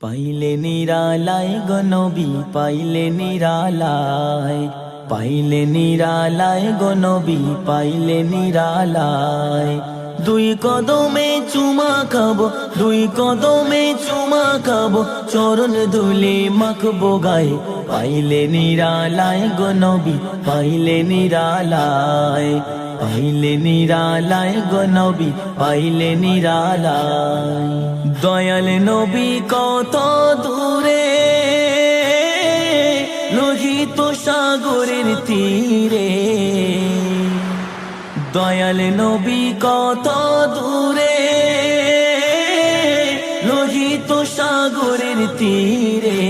পাইলে নিরালায় গনবি পাইলে নিরালায়। পাইলে নিরালায় গনবি পাইলে নিরালায়। দুই কদমে চুমা খাব, দুই কদমে চুমা খাব, চরণ দুলে মাখবো গায়ে। পাইলে নিরালায় গনবি পাইলে নিরালায়। পাইলে নিরালায় গনবি পাইলে নিরালায়। দয়াল নবী কত দূরে, লোহিত সাগরের তীরে। দয়াল নবী কত দূরে, লোহিত সাগরের তীরে।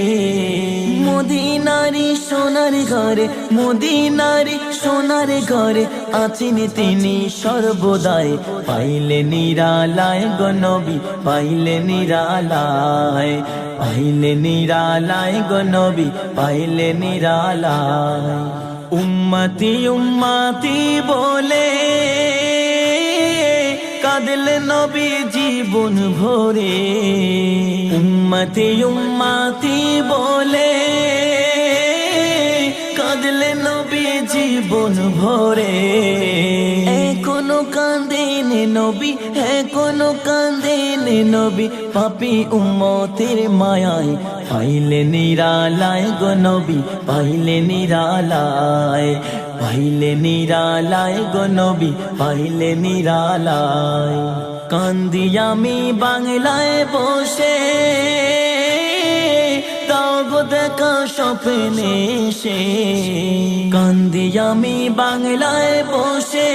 মদিনারি সোনার ঘরে, মদিনারি সোনার ঘরে আছেন তিনি সর্বদাই। পাইলে নিরালায় গনবি পাইলে নিরালায় পাইলে নিরালায় গনবি পাইলে নিরালায়। উম্মতি উম্মতি বলে কাঁদল নবী জীবন ভরে। উম্মতি উম্মতি বলে কাঁদল নবী জীবন ভরে। এখনও কান্দেন নবী এখনও কান্দেন নবী। পাপি উম্মতের মায়ায় পাইলে নিরালায় গো নবী, পাইলে নিরালায় পাইলে নিরালায় গো নবী, পাইলে নিরালায়। কান্দি আমি বাংলায় বসে। গো দেখা স্বপ্নে সে কান্দি আমি বাংলায় বসে।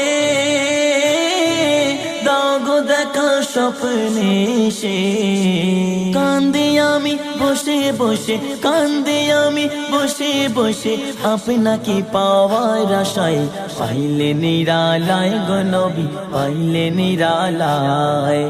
দাও গো দেখা স্বপ্নে সে কান্দি আমি বসে বসে, কান্দি আমি বসে বসে। আপনাকে পাওয়ার আশায় পাইলে নিরালায় গনবি পাইলে নিরালায়।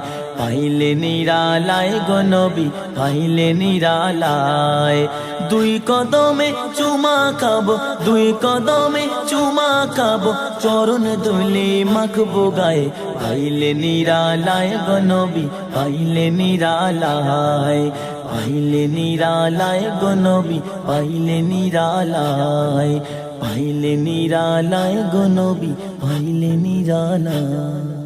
পাইলে নিরালায় গনবি পাইলে নিরালায়। দুই কদমে চুমা খাব, দুই কদমে চুমা খাব, চরণ দুলে মাখবো গায়ে। পাইলে নিরালায় গনবি পাইলে নিরালায়। পাইলে নিরালায় গনবি পাইলে নিরালায়। পাইলে নিরালায় গনবি পাইলে নিরালায়।